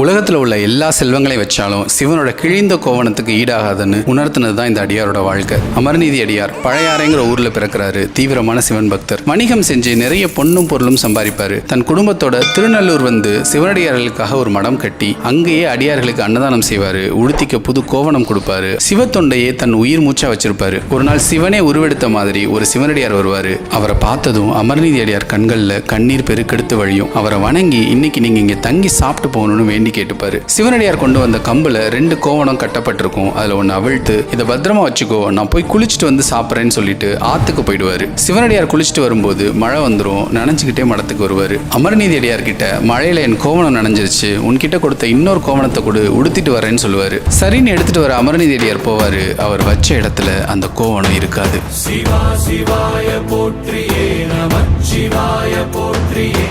உலகத்தில் உள்ள எல்லா செல்வங்களை வச்சாலும் சிவனோட கிழிந்த கோவணத்துக்கு ஈடாகாதுன்னு உணர்த்தினது தான் இந்த அடியாரோட வாழ்க்கை. அமர்நீதி அடியார் பழையாறைங்கிற ஊர்ல பிறக்கிறாரு தீவிரமான சிவன் பக்தர். வணிகம் செஞ்சு நிறைய பொண்ணும் பொருளும் சம்பாதிப்பாரு. தன் குடும்பத்தோட திருநள்ளூர் வந்து சிவனடியார்களுக்காக ஒரு மடம் கட்டி அங்கேயே அடியார்களுக்கு அன்னதானம் செய்வாரு உடுத்திக்க புது கோவணம் கொடுப்பாரு. சிவத்தொண்டையே தன் உயிர் மூச்சா வச்சிருப்பாரு. ஒரு நாள் சிவனே உருவெடுத்த மாதிரி ஒரு சிவனடியார் வருவாரு. அவரை பார்த்ததும் அமர்நீதி அடியார் கண்கள்ல கண்ணீர் பெருக்கெடுத்து வழியும் அவரை வணங்கி இன்னைக்கு நீங்க இங்க தங்கி சாப்பிட்டு போகணும்னு வேண்டி கேட்டுப்பாரு. சிவனடியார் கொண்டு வந்த கம்பில் ரெண்டு கோவணம் கட்டப்பட்டிருக்கும். அதுல ஒன்னு அவிழ்த்து இதை பத்திரமா வச்சுக்கோ நான் போய் குளிச்சுட்டு வந்து சாப்பிட்றேன்னு சொல்லிட்டு ஆத்துக்கு போயிடுவாரு. சிவனடியார் குளிச்சுட்டு வரும்போது மழை வந்துடும் நனைஞ்சுக்கிட்டே மடத்துக்கு வருவாரு. அமர்நீதி அடியார் கிட்ட மழையில என் கோவணம் நனைஞ்சிருச்சு உன்கிட்ட கொடுத்த இன்னொரு கோவணத்தை கொடு உடுத்திட்டு வரேன்னு சொல்லுவாரு. சரின்னு எடுத்துட்டு வர அமர்நீதி அடியார் போவாரு. அவர் வச்ச இடத்துல அந்த கோவணம் இருக்காது. சிவா சிவாய போற்றியே நமச்சிவாய போற்றியே